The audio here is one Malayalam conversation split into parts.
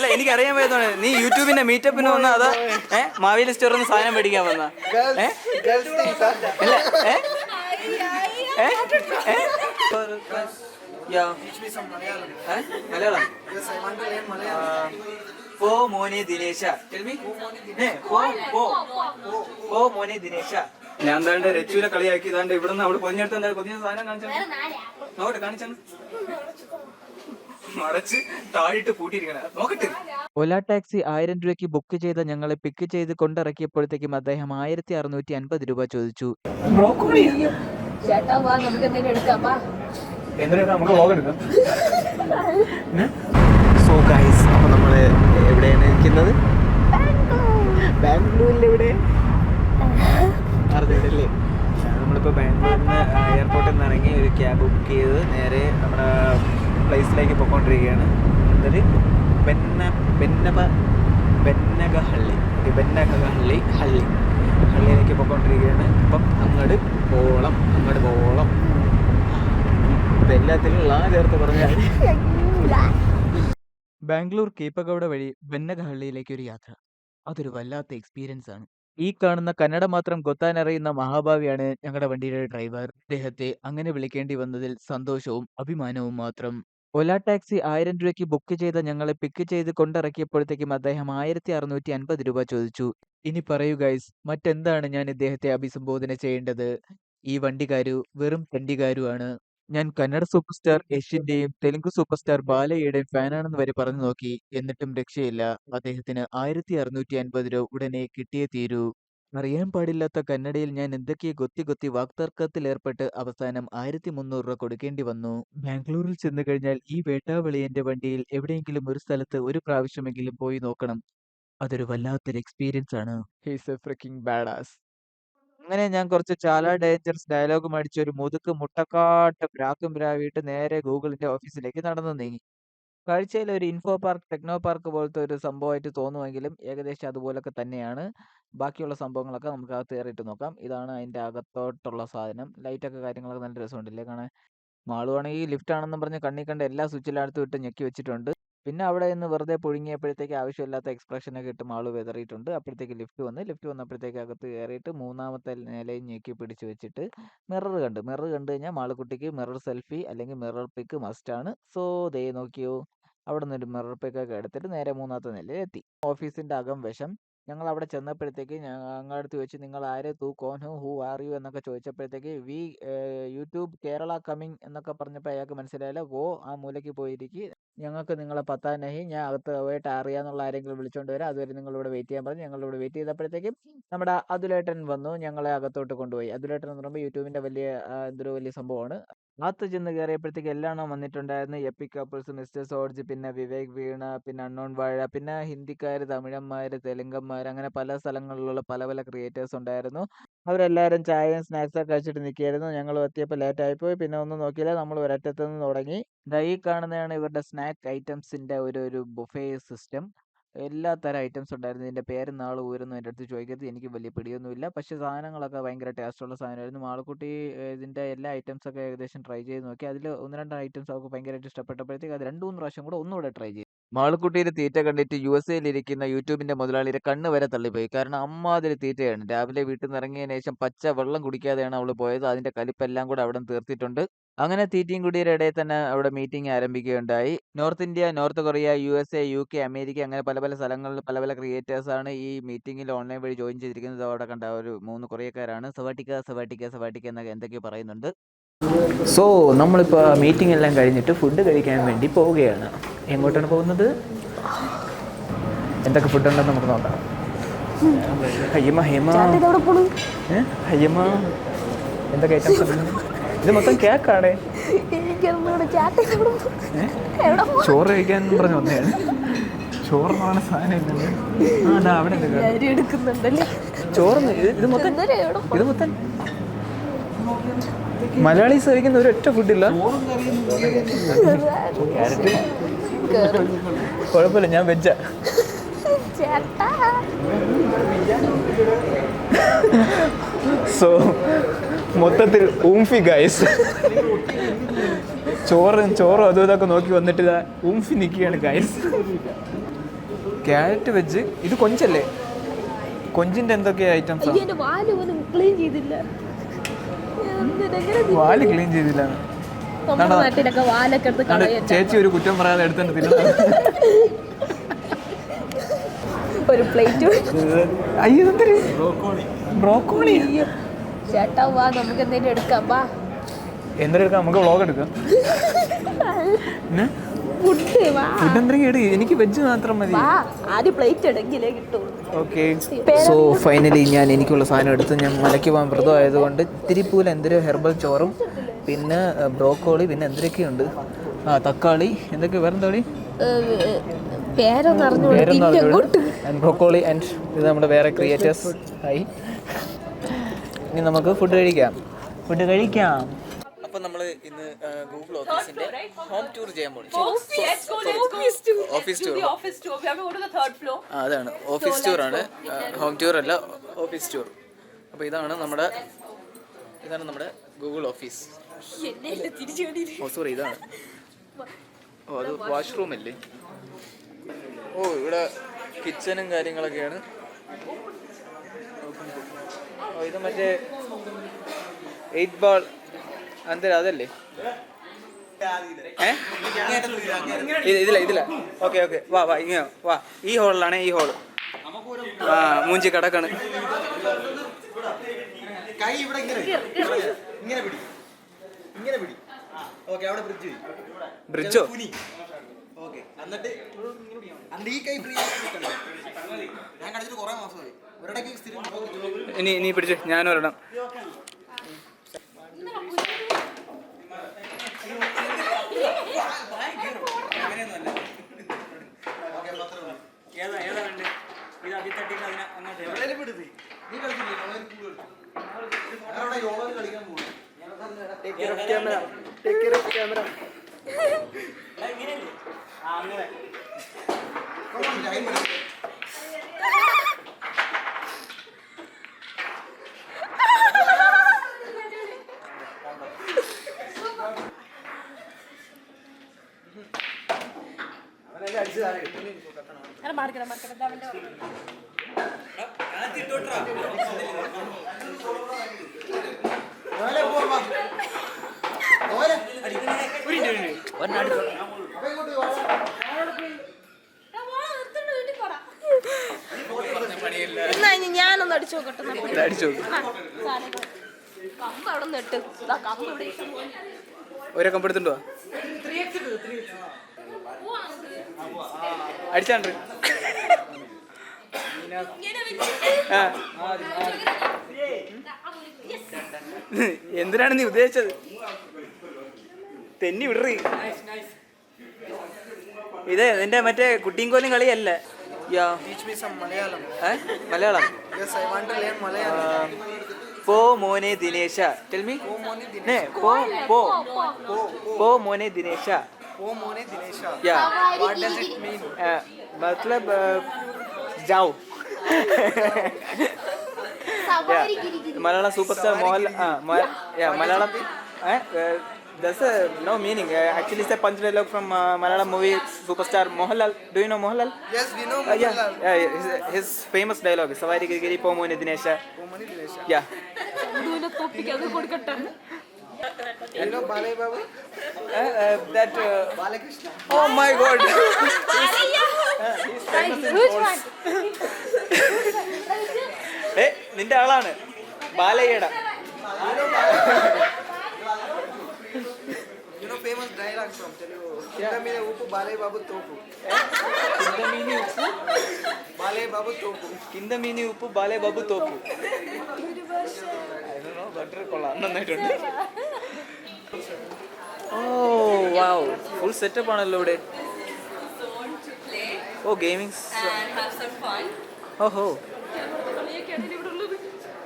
അല്ല എനിക്ക് അറിയാൻ പറ്റുന്ന നീ യൂട്യൂബിന്റെ മീറ്റപ്പിന് വന്ന അതാ ഏ മാവേലി സ്റ്റോറിൽ നിന്ന് സാധനം മേടിക്കാൻ വന്ന. ഏ? ഇല്ല ഏ? ഏ? ഏ? യാ. ഏ? മലയാളം? പോ മോനെ ദിനേശ. Tell me. ഏ, പോ, പോ. പോ മോനെ ദിനേശ. ഞാൻ എന്താണ്ട് രച്ചുവിനെ കളിയാക്കി ഇതാണ്ട് ഇവിടെ നിന്ന് അവിടെ പൊതിഞ്ഞെടുത്ത് എന്താ പൊതിഞ്ഞ സാധനം കാണിച്ചു? നോക്കട്ടെ കാണിച്ചു മറച്ച് താഴിട്ട് പൂട്ടിയിരിക്കണ നോക്കട്ടെ. ഒല ടാക്സി ആയിരം രൂപയ്ക്ക് ബുക്ക് ചെയ്ത ഞങ്ങളെ പിക്ക് ചെയ്ത് കൊണ്ടിറക്കിയപ്പോഴത്തേക്കും അദ്ദേഹം ആയിരത്തി അറുന്നൂറ്റി അൻപത് രൂപ ചോദിച്ചു. ചേട്ടാ വാ നമുക്ക് എന്തെങ്കിലും എടുക്കാം സോ ഗൈസ് അപ്പോൾ നമ്മൾ എവിടെയാണ് ഇരിക്കുന്നത്? ബാംഗ്ലൂരിൽ എവിടെ? അറിഞ്ഞിടല്ലേ നമ്മളിപ്പോൾ ബാംഗ്ലൂരിൽ നിന്ന് എയർപോർട്ടിൽ നിന്ന് ഇറങ്ങി ഒരു ക്യാബ് ബുക്ക് ചെയ്ത് നേരെ നമ്മുടെ പ്ലേസിലേക്ക് പോയിക്കൊണ്ടിരിക്കുകയാണ്. എന്തൊരു ബെന്ന ബെന്നപ ബെന്നകഹള്ളി. ഓക്കെ ബെന്നകഹള്ളി ഹള്ളി. ഹള്ളിയിലേക്ക് പോയിക്കൊണ്ടിരിക്കുകയാണ്. അപ്പം അങ്ങോട്ട് പോളം അങ്ങോട്ട് പോളം ഇപ്പം എല്ലാത്തിലും ലാ ചേർത്ത് പറഞ്ഞാൽ ബാംഗ്ലൂർ കീപ്പഗൌഡ വഴി ബെന്നകഹള്ളിയിലേക്ക് ഒരു യാത്ര. അതൊരു വല്ലാത്ത എക്സ്പീരിയൻസ് ആണ്. ഈ കാണുന്ന കന്നഡ മാത്രം കൊത്താനറിയുന്ന മഹാഭാവിയാണ് ഞങ്ങളുടെ വണ്ടിയുടെ ഡ്രൈവർ അദ്ദേഹത്തെ അങ്ങനെ വിളിക്കേണ്ടി വന്നതിൽ സന്തോഷവും അഭിമാനവും മാത്രം. ഒല ടാക്സി ആയിരം രൂപയ്ക്ക് ബുക്ക് ചെയ്ത ഞങ്ങളെ പിക്ക് ചെയ്ത് കൊണ്ടിറക്കിയപ്പോഴത്തേക്കും അദ്ദേഹം ആയിരത്തി അറുന്നൂറ്റി അൻപത് രൂപ ചോദിച്ചു. ഇനി പറയൂ ഗൈസ് മറ്റെന്താണ് ഞാൻ ഇദ്ദേഹത്തെ അഭിസംബോധന ചെയ്യേണ്ടത്? ഈ വണ്ടിക്കാരു വെറും തെണ്ടിക്കാരുമാണ് ഞാൻ കന്നഡ സൂപ്പർ സ്റ്റാർ യഷിന്റെയും തെലുങ്ക് സൂപ്പർ സ്റ്റാർ ബാലയുടെയും ഫാനാണെന്ന് വരെ പറഞ്ഞു നോക്കി. എന്നിട്ടും രക്ഷയില്ല. അദ്ദേഹത്തിന് ആയിരത്തി അറുന്നൂറ്റി അൻപത് രൂപ ഉടനെ കിട്ടിയേ തീരൂ. അറിയാൻ പാടില്ലാത്ത കന്നഡയിൽ ഞാൻ എന്തൊക്കെ ഗൊത്തി ഗൊത്തി വാക്തർക്കത്തിൽ ഏർപ്പെട്ട് അവസാനം ആയിരത്തി മുന്നൂറ് രൂപ കൊടുക്കേണ്ടി വന്നു. ബാംഗ്ലൂരിൽ ചെന്ന് കഴിഞ്ഞാൽ ഈ വേട്ടാവിളിയന്റെ വണ്ടിയിൽ എവിടെയെങ്കിലും ഒരു സ്ഥലത്ത് ഒരു പ്രാവശ്യമെങ്കിലും പോയി നോക്കണം. അതൊരു വല്ലാത്തൊരു എക്സ്പീരിയൻസ് ആണ്. ഹീസ് എ ഫ്രിക്കിംഗ് ബാഡാസ് അങ്ങനെ ഞാൻ കുറച്ച് ചാല ഡേഞ്ചറസ് ഡയലോഗും അടിച്ച് ഒരു മുതുക്ക് മുട്ടക്കാട്ട് പ്രാക്കും പ്രാവിയിട്ട് നേരെ ഗൂഗിളിന്റെ ഓഫീസിലേക്ക് നടന്നു നീങ്ങി. കാഴ്ചയിൽ ഒരു ഇൻഫോ പാർക്ക് ടെക്നോ പാർക്ക് പോലത്തെ ഒരു സംഭവമായിട്ട് തോന്നുമെങ്കിലും ഏകദേശം അതുപോലൊക്കെ തന്നെയാണ്. ബാക്കിയുള്ള സംഭവങ്ങളൊക്കെ നമുക്ക് അകത്ത് കയറിയിട്ട് നോക്കാം. ഇതാണ് അതിന്റെ അകത്തോട്ടുള്ള സാധനം. ലൈറ്റൊക്കെ കാര്യങ്ങളൊക്കെ നല്ല രസമുണ്ടല്ലേ കാണാൻ. മാളുവാണെങ്കിൽ ലിഫ്റ്റ് ആണെന്ന് പറഞ്ഞ് കണ്ണി കണ്ട എല്ലാ സ്വിച്ചിലെടുത്ത് വിട്ട് ഞെക്കി വെച്ചിട്ടുണ്ട്. പിന്നെ അവിടെ നിന്ന് വെറുതെ പുഴുങ്ങിയപ്പോഴത്തേക്ക് ആവശ്യമില്ലാത്ത എക്സ്പ്രഷനൊക്കെ ഇട്ട് മാൾ വെതറിയിട്ടുണ്ട്. അപ്പോഴത്തേക്ക് ലിഫ്റ്റ് വന്ന് ലിഫ്റ്റ് വന്നപ്പോഴത്തേക്ക് അകത്ത് കയറിയിട്ട് മൂന്നാമത്തെ നിലയും ഞെക്കി പിടിച്ച് വെച്ചിട്ട് മിറർ കണ്ട്. മിറർ കണ്ടു കഴിഞ്ഞാൽ മാളുക്കുട്ടിക്ക് മിറർ സെൽഫി അല്ലെങ്കിൽ മിറർ പിക്ക് മസ്റ്റ് ആണ്. സോ ദേ നോക്കിയോ. അവിടെ നിന്നൊരു മിറർ പിക്കൊക്കെ എടുത്തിട്ട് നേരെ മൂന്നാമത്തെ നിലയിൽ എത്തി. ഓഫീസിന്റെ അകം വശം ഞങ്ങൾ അവിടെ ചെന്നപ്പോഴത്തേക്ക് ഞങ്ങളുടെ അടുത്ത് ചോദിച്ചു നിങ്ങൾ ആരെ തൂ കോൻ ഹു ഹു ആർ യു എന്നൊക്കെ ചോദിച്ചപ്പോഴത്തേക്ക് വി യൂട്യൂബ് കേരള കമ്മിങ് എന്നൊക്കെ പറഞ്ഞപ്പോൾ അയാൾക്ക് മനസ്സിലായില്ല. ഓ ആ മൂലയ്ക്ക് പോയിരിക്കും. ഞങ്ങൾക്ക് നിങ്ങളെ പത്താൻ നഹി ഞാൻ അകത്ത് പോയിട്ട് അറിയാന്നുള്ള ആരെങ്കിലും വിളിച്ചോണ്ട് വരാം. അതുവരെ നിങ്ങൾ ഇവിടെ വെയിറ്റ് ചെയ്യാൻ പറഞ്ഞു. ഞങ്ങൾ ഇവിടെ വെയിറ്റ് ചെയ്തപ്പോഴത്തേക്കും നമ്മുടെ അതുലേട്ടൻ വന്നു. ഞങ്ങളെ അകത്തോട്ട് കൊണ്ടുപോയി. അതുലേട്ടൻ എന്ന് പറയുമ്പോൾ യൂട്യൂബിന്റെ വലിയ എന്തൊരു വലിയ സംഭവമാണ്. അകത്ത് ചെന്ന് കയറിയപ്പോഴത്തേക്ക് എല്ലാം വന്നിട്ടുണ്ടായിരുന്നു. എപ്പി കപ്പിൾസ് മിസ്റ്റർ സോർജ് പിന്നെ വിവേക് വീണ പിന്നെ അണ്ണോൺ വാഴ പിന്നെ ഹിന്ദിക്കാർ തമിഴന്മാർ തെലുങ്കന്മാർ അങ്ങനെ പല സ്ഥലങ്ങളിലുള്ള പല പല ക്രിയേറ്റേഴ്സ് ഉണ്ടായിരുന്നു. അവരെല്ലാവരും ചായയും സ്നാക്സൊക്കെ കഴിച്ചിട്ട് നിൽക്കുകയായിരുന്നു. ഞങ്ങൾ എത്തിയപ്പോൾ ലേറ്റ് ആയിപ്പോയി പിന്നെ ഒന്നും നോക്കിയില്ല. നമ്മൾ ഒരറ്റത്ത് നിന്ന് തുടങ്ങി. ഈ കാണുന്നതാണ് ഇവരുടെ സ്നാക്ക് ഐറ്റംസിന്റെ ഒരു ഒരു ബുഫേ സിസ്റ്റം എല്ലാ തരം ഐറ്റംസ് ഉണ്ടായിരുന്നു. ഇതിന്റെ പേരും നാളും ഊരൊന്നും എന്റെ അടുത്ത് ചോദിക്കരുത്. എനിക്ക് വലിയ പിടിയൊന്നുമില്ല. പക്ഷെ സാധനങ്ങളൊക്കെ ഭയങ്കര ടേസ്റ്റുള്ള സാധനമായിരുന്നു. മാളക്കുട്ടി ഇതിന്റെ എല്ലാ ഐറ്റംസ് ഒക്കെ ഏകദേശം ട്രൈ ചെയ്ത് നോക്കി. അതിൽ ഒന്ന് രണ്ട് ഐറ്റംസ് അവൾക്ക് ഭയങ്കരമായിട്ട് ഇഷ്ടപ്പെട്ടപ്പോഴത്തേക്ക് അത് രണ്ട് മൂന്ന് പ്രാവശ്യം കൂടെ ഒന്നുകൂടെ ട്രൈ ചെയ്തു. മാളക്കുട്ടിയുടെ തീറ്റ കണ്ടിട്ട് യു എസ് എയിലിരിക്കുന്ന യൂട്യൂബിന്റെ മുതലാളിയുടെ കണ്ണ് വരെ തള്ളിപ്പോയി. കാരണം അമ്മാതിരി തീറ്റയാണ്. രാവിലെ വീട്ടിൽ നിന്ന് ഇറങ്ങിയതിനു ശേഷം പച്ച വെള്ളം കുടിക്കാതെയാണ് അവൾ പോയത്. അതിന്റെ കലിപ്പെല്ലാം കൂടെ അവിടെ തീർത്തിട്ടുണ്ട്. അങ്ങനെ തീറ്റയും കുടിയുടെ ഇടയിൽ തന്നെ അവിടെ meeting ആരംഭിക്കുകയുണ്ടായി. North India North Korea U S A U K America അങ്ങനെ പല പല സ്ഥലങ്ങളിൽ പല പല ക്രിയേറ്റേഴ്സാണ് ആണ് ഈ മീറ്റിംഗിൽ ഓൺലൈൻ വഴി ജോയിൻ ചെയ്തിരിക്കുന്നത്. അവിടെ കണ്ട ഒരു മൂന്ന് കൊറിയക്കാരാണ്. സവാട്ടിക്ക സവാട്ടിക്ക സവാട്ടിക്ക എന്നൊക്കെ എന്തൊക്കെയോ പറയുന്നുണ്ട്. സോ നമ്മളിപ്പോൾ മീറ്റിംഗ് എല്ലാം കഴിഞ്ഞിട്ട് ഫുഡ് കഴിക്കാൻ വേണ്ടി പോവുകയാണ്. എങ്ങോട്ടാണ് പോകുന്നത്? എന്തൊക്കെ ഫുഡുണ്ടെന്ന് നമുക്ക് നോക്കാം. ഹയ്യമ്മ ഹേമ? ഹയ്യമ്മ. എന്തൊക്കെ ഐറ്റംസ് ഇത് മൊത്തം കേക്കാണേ? ചോറ് കഴിക്കാൻ പറഞ്ഞു വന്നതാണ് ചോറ് പറഞ്ഞ സാധനം ആ അവിടെ ഉണ്ട് കേട്ടോ. എല്ലാരും എടുക്കുന്നുണ്ടല്ലേ? ചോറ് ഇത് ഇത് മൊത്തം ഇതെന്തൊരു എവിടെ ഇത് മൊത്തം മലയാളീസ് കഴിക്കുന്ന ഒരു ഒറ്റ ഫുഡില്ല ക്യാരറ്റ് കുഴപ്പമില്ല ഞാൻ വെജ സോ മൊത്തത്തിൽ ഊംഫി ഗൈസ് ചോറ് ചോറും അതും ഇതൊക്കെ നോക്കി വന്നിട്ട് ഇതാ ഊംഫി നിൽക്കുകയാണ് ഗൈസ് ക്യാരറ്റ് വെജ് ഇത് കൊഞ്ചല്ലേ? കൊഞ്ചിന്റെ എന്തൊക്കെ ഐറ്റംസ് വാൽ ക്ലീൻ ചെയ്തില്ല. വാൽ ക്ലീൻ ചേച്ചി ഒരു കുറ്റം പറയാതെ എടുത്തിട്ടില്ല തിന്നു? ഒരു പ്ലേറ്റ് അയ്യോ എന്തൊരു ബ്രോക്കോളി. ചേട്ടാ വാ നമുക്ക് എന്തെങ്കിലും എടുക്കാം വാ. എന്തെടുക്കാം നമുക്ക് വ്ളോഗ് എടുക്കാം. ഫുഡ് വാ. ഫുഡ് എന്തെങ്കിലും എടു എനിക്ക് വെജ് മാത്രം മതി. വാ ആദ്യം പ്ലേറ്റ് എടുക്കില്ലേ കിട്ടുള്ളൂ ഓക്കെ. സോ ഫൈനലി ഞാൻ എനിക്കുള്ള സാധനം എടുത്ത് ഞാൻ മലയ്ക്ക് പോകാൻ വ്രതം ആയതുകൊണ്ട് തിരിപ്പൂല എന്തൊരു ഹെർബൽ ചോറും പിന്നെ ബ്രോക്കോളി പിന്നെ എന്തൊക്കെയുണ്ട് ആ തക്കാളി എന്തൊക്കെ വേറെ എന്താ പേരൊന്നും അറിഞ്ഞു ബ്രോക്കോളി ആൻഡ് ഇത് നമ്മുടെ വേറെ ക്രിയേറ്റേഴ്സ് ആയി ഇനി നമുക്ക് ഫുഡ് കഴിക്കാം. ഫുഡ് കഴിക്കാം. അപ്പൊ നമ്മൾ ഇന്ന് ഗൂഗിൾ ഓഫീസിന്റെ ഹോം ടൂർ ചെയ്യാൻ പോകും ഓഫീസ് ടൂർ അതാണ്. ഓഫീസ് ടൂർ ആണ്. ഹോം ടൂർ അല്ല ഓഫീസ് ടൂർ അപ്പൊ ഇതാണ് നമ്മുടെ ഇതാണ് നമ്മുടെ ഗൂഗിൾ ഓഫീസ് ഓ സോറി ഇതാണ്. ഓ അത് വാഷ്റൂം അല്ലേ? ഓ ഇവിടെ കിച്ചനും കാര്യങ്ങളൊക്കെയാണ്. ഇത് മറ്റേ എയ്റ്റ് ബോൾ അന്തര അതല്ലേ? ഇതില്ല ഇതില്ല ഇതില ഇതില. Okay okay. വാ വാ ഇങ്ങനെ വാ. ഈ ഹോളിലാണ് ഈ ഹോൾ ആ മൂഞ്ചി കടക്കാണ്. കൈ ഇവിടെ ഇങ്ങനെ ഇങ്ങനെ പിടി. ഇങ്ങനെ പിടി. ഓക്കെ അവിടെ ബ്രിഡ്ജ് ഓക്കെ എന്നിട്ട് ഈ കൈ ഫ്രീ ഞാൻ കളിച്ചിട്ട് കുറെ മാസമായി ഇനി ഇനി പിടിച്ച് ഞാനൊരെണ്ണം എവിടെയും വിടുത് നീ. കളിച്ചില്ലേ? ഓയിൽ കൂടുതൽ അവിടെ യോളം കളിക്കാൻ പോകും ടൈം എടുക്കും. ഓലെ അപ്പൊ ഇങ്ങോട്ട് വാ. ഞാനൊന്ന് അടിച്ചു നോക്കട്ടെ. അടിച്ചു. കമ്പ് അവിടെ നിന്ന് ഇട്ട്. കമ്പ് ഇവിടെ ഒരേ കമ്പ് എടുത്തിട്ടുണ്ടോ അടിച്ചാണ്ട് ആ. എന്തിനാണ് നീ ഉദ്ദേശിച്ചത് തെന്നി വിടറി ഇത് നിന്റെ മറ്റേ കുട്ടിയും കോലും കളിയല്ല യാ Teach me some Malayalam. ഏ? Malayalam Yes, I want to learn Malayalam. പോ മോനെ Dinesh tell me Po Mone Dinesh. നേ പോ പോ Po, po. പോ മോനെ ദിനേശ Po Mone Dinesha. Yeah What does it mean? मतलब जाओ Malayalam super star Mohanlal Malayalam does no meaning actually it's a punch dialogue from Malayalam movie super star Mohanlal. Do you know Mohanlal? Yes, we know Uh, yeah, his, his famous dialogue സവാരി ഗിരിഗിരി പോ മോനെ ദിനേശ. Po Mone Dinesha. Yeah oh my അത് കൊടുക്കട്ടെ You know Balay Babu? That Balakrishna. Oh my god ഏ നിന്റെ ആളാണ് ബാലയ്യട You know famous dialogue from Telugu. Kindamine Upu Balay Babu Topu. కిందమీని ఉప్పు Balay Babu Topu. కిందమీని ఉప్పు బాలే బాబు తోపు ബട്ടർ കൊള്ളാം നന്നായിട്ടുണ്ട് ഓ വാവ് ഫുൾ സെറ്റപ്പ് ആണല്ലോ ഇവിടെ ഓ ഗെയിമിംഗ് ഓഹോ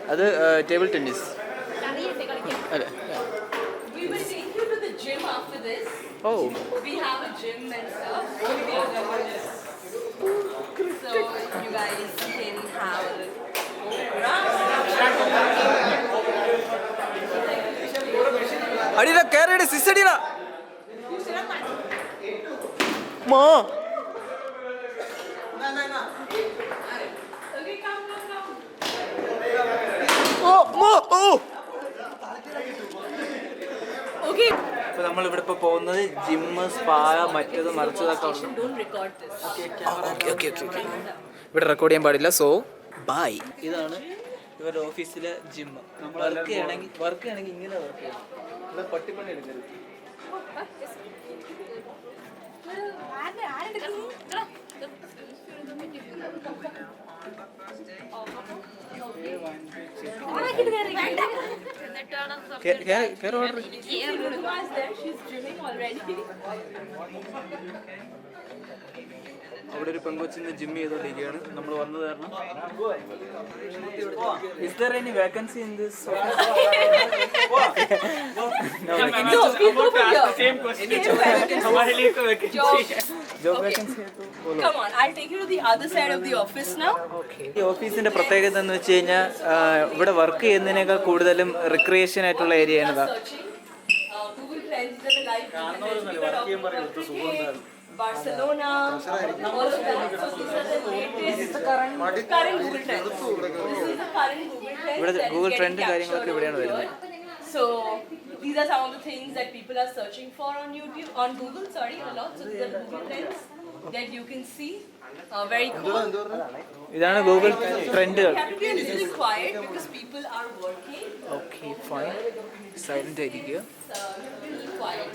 അത് ടേബിൾ ടെന്നീസ് അതെ. ഓ We have a gym അപ്പൊ നമ്മൾ ഇവിടെ ഇപ്പൊ പോകുന്നത് ജിമ്മ് സ്പാ മറ്റേത് മറിച്ചതൊക്കെ ഇവിടെ റെക്കോർഡ് ചെയ്യാൻ പാടില്ല സോ ബൈ ഇതാണ് ഇവരുടെ ഓഫീസിലെ ജിമ്മ് വർക്ക് ചെയ്യണമെങ്കിൽ വർക്ക് ചെയ്യണമെങ്കിൽ ഇങ്ങനെ വർക്ക് ചെയ്യണം. ഇവിടെ പട്ടിപ്പണി എടുക്കരുത്. കേ- അവിടെ ഒരു പെങ്കൊച്ചിന്ന് ജിം ചെയ്തോണ്ടിരിക്കുകയാണ്. നമ്മൾ വന്നത് കാരണം. Is there any vacancy in this for Job. ഓഫീസിന്റെ പ്രത്യേകത എന്ന് വെച്ച് കഴിഞ്ഞാൽ ഇവിടെ വർക്ക് ചെയ്യുന്നതിനേക്കാൾ കൂടുതലും റിക്രിയേഷൻ ആയിട്ടുള്ള ഏരിയ ആണിതാ ഇവിടെ ഗൂഗിൾ ട്രെൻഡ് കാര്യങ്ങളൊക്കെ ഇവിടെയാണ് വരുന്നത്. So these are some of the things that people are searching for on YouTube, on Google, sorry, a lot. So these are the Google Trends that you can see. Uh, very cool. ഇതാണ് ഗൂഗിൾ ട്രെൻഡുകൾ You have to be a little quiet because people are working. Okay fine silent ആയിരിക്കുക Uh, you have to be a little quiet.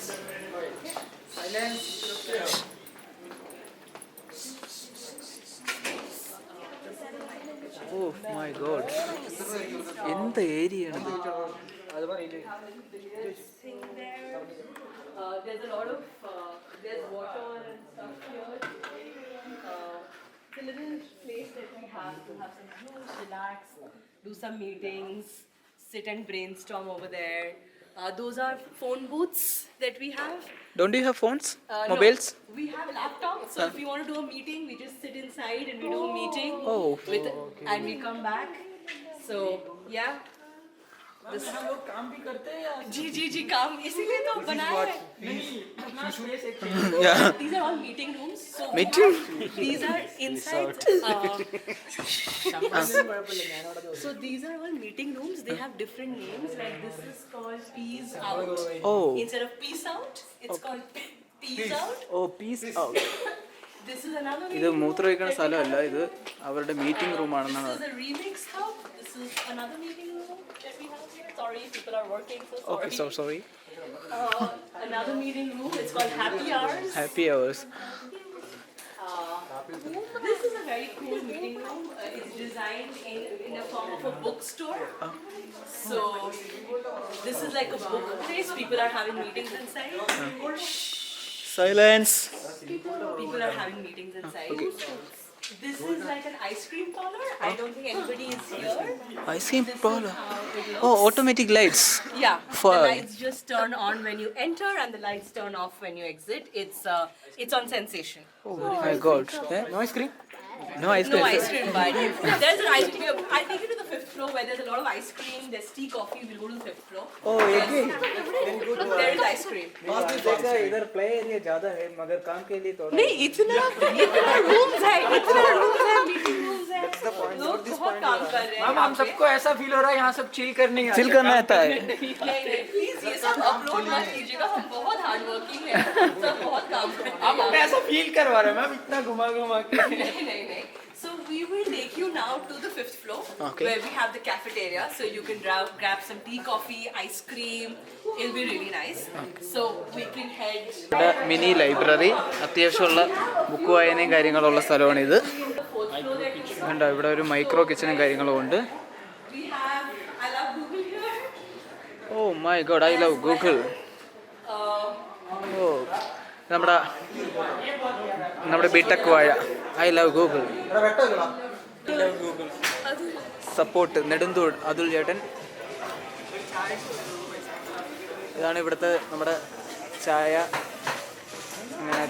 Oh my God എന്ത് ഏരിയ ആണ് there. Uh, there's a lot of uh, there's water and stuff here. Uh, it's a little place that we have to have some juice, relax, do some meetings, sit and brainstorm over there. Uh, those are phone booths that we have. Don't you have phones? Uh, no. Mobiles? We have laptops, so if we want to do a meeting, we just sit inside and we do a meeting Oh. with, and we come back. So yeah, This जी जी जी काम इसीलिए तो बनाया है these are all meeting rooms so we Meeting? have- these are inside uh, so these are all meeting rooms they have different names like this is called peas out Oh. instead of peace out it's called pe- peas out oh peas this is another ഇത് meeting room മൂത്രമൊഴിക്കുന്ന that we സ്ഥലമല്ല have. ഇത് അവരുടെ മീറ്റിംഗ് റൂം ആണെന്നാണ് This is a remix hub. This is another meeting room Sorry, people are working, so sorry. Okay, so sorry. Uh, another meeting room, it's called Happy Hours. Happy hours. Uh, this is a very cool meeting room. Uh, it's designed in, in the form of a bookstore. So, this is like a book place. People are having meetings inside. Silence. People are having meetings inside. Okay. This is like an ice cream parlor. I don't think anybody is here. Ice cream parlor. Oh, automatic lights. Yeah. For the lights just turn on when you enter and the lights turn off when you exit. It's uh, it's on sensation. oh my god. Oh, eh? No ice cream? No ice cream. No ice cream bar. there's an ice cream. I take you to the fifth floor where there's a lot of ice cream. There's tea, coffee. We'll go to the fifth floor. Oh, agree. Then go to There is ice cream. और भी देखा इधर प्ले एरिया ज़्यादा है मगर काम के लिए थोड़ा नहीं इतना इतना रूम्स है इतना रूम्स है मीटिंग रूम्स है लोग बहुत काम कर रहे हैं मैम हम सबको ऐसा फील हो रहा है यहाँ सब चिल करने चिल करना है ये सब अपलोड मत कीजिएगा हम बहुत हार्ड वर्किंग है सब बहुत काम करते हैं आप हमें ऐसा फील करवा रहे हैं मैम इतना घुमा घुमा के नहीं, नहीं, नहीं. So we will take you now to the fifth floor Okay. where we have the cafeteria. So you can grab, grab some tea, coffee, ice cream. It'll be really nice. So we can head. ഇവിടെ മിനി ലൈബ്രറി അത്യാവശ്യമുള്ള ബുക്ക് വായനയും കാര്യങ്ങളുള്ള സ്ഥലമാണ് ഇത് The fourth floor that you see. കണ്ടോ ഇവിടെ ഒരു മൈക്രോ കിച്ചണും കാര്യങ്ങളും ഉണ്ട് ഓ my God I love Google oh നമ്മുടെ നമ്മുടെ ബിടെക് വാഴ I love Google support Nedunthoor Athul ചേട്ടൻ. ഇതാണ് ഇവിടുത്തെ നമ്മുടെ ചായ.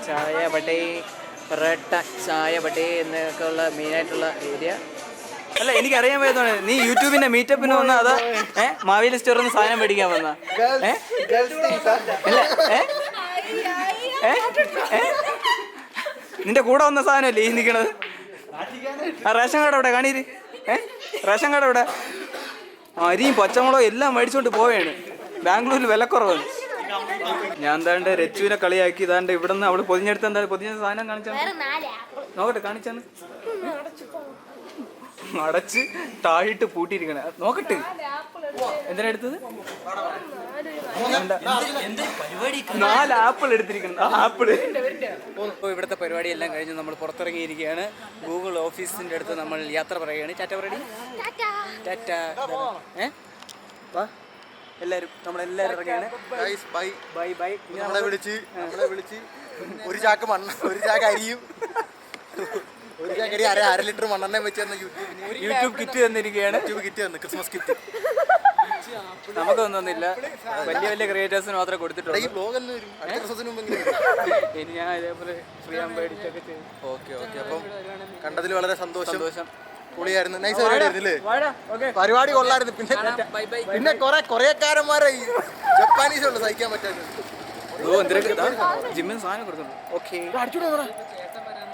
ചായ പട്ടേ പൊറോട്ട ചായ പട്ടേ എന്നൊക്കെ ഉള്ള മെയിനായിട്ടുള്ള ഏരിയ അല്ല എനിക്ക് അറിയാൻ പറ്റുന്ന നീ യൂട്യൂബിന്റെ മീറ്റപ്പിന് വന്ന അതാ ഏ മാവേലി സ്റ്റോറിൽ നിന്ന് സാധനം മേടിക്കാൻ വന്ന. ഏ? അല്ല ഏ? ഏ? ഏ? നിന്റെ കൂടെ വന്ന സാധനമല്ലേ ഈ നിൽക്കണത് ആ റേഷൻ കാർഡ് എവിടെ? കാണീര്. ഏ? റേഷൻ കാർഡ് എവിടെ? അരിയും പച്ചമുളകും എല്ലാം മേടിച്ചോണ്ട് പോവേണ്. ബാംഗ്ലൂരിൽ വിലക്കുറവാണ്. ഞാൻ എന്താണ്ട് രച്ചുവിനെ കളിയാക്കി ഇതാണ്ട് ഇവിടെ നിന്ന് അവൾ പൊതിഞ്ഞെടുത്ത് എന്താ പൊതിഞ്ഞ സാധനം നാല് നോക്കട്ടെ കാണിച്ചാണ് അടച്ച് താഴിട്ട് പൂട്ടിയിരിക്കണേ. നോക്കട്ടെ. എന്തിനാ എടുത്തത്? നാല് ആപ്പിൾ എടുത്തിരിക്കണം. ആപ്പിൾ ഇപ്പോൾ ഇവിടുത്തെ പരിപാടി എല്ലാം കഴിഞ്ഞ് നമ്മൾ പുറത്തിറങ്ങിയിരിക്കുകയാണ്. ഗൂഗിൾ ഓഫീസിന്റെ അടുത്ത് നമ്മൾ യാത്ര പറയുകയാണ്. ടാറ്റ പറയണി ടാറ്റ. ഏ? വാ. എല്ലാവരും നമ്മളെല്ലാവരും ഇറങ്ങിയാണ് ബൈ ബൈ ബൈ നമ്മളെ വിളിച്ച് നമ്മളെ വിളിച്ച്. ഒരു ചാക്ക് മണ്ണ ഒരു ചാക്ക് അരിയും. ഒരു ചാക്ക് അരി അര അര ലിറ്റർ മണ്ണെണ്ണ വെച്ച് തന്ന യൂട്യൂബ് യൂട്യൂബ് കിറ്റ് തന്നിരിക്കുകയാണ്. യൂട്യൂബ് കിറ്റ് തന്നു ക്രിസ്മസ് കിറ്റ്. നമുക്കൊന്നും ഇല്ല വലിയ വലിയ ക്രിയേറ്റേഴ്സിന് മാത്രമേ കൊടുത്തിട്ടുള്ളൂ. ഈ ബ്ലോഗ് തന്നെ വരും? അടുത്ത ക്രിസ്മസിന് മുമ്പ് ഇങ്ങനെ ഇനി ഞാൻ ഇതേപോലെ ഫ്രീ ആകുമ്പോൾ അടിച്ചൊക്കെ ചെയ്യും. Okay okay. അപ്പം കണ്ടതിൽ വളരെ സന്തോഷം. സന്തോഷം. പൊളിയായിരുന്നു. നൈസ് പരിപാടി കൊള്ളായിരുന്നു. പിന്നെ പിന്നെ കൊറേ കൊറിയക്കാരന്മാരെ ജപ്പാനീസ് ഉണ്ട് സഹിക്കാൻ പറ്റാത്തത് ജിമ്മിന് സാധനം കൊടുക്കുന്നു. ഓക്കെ.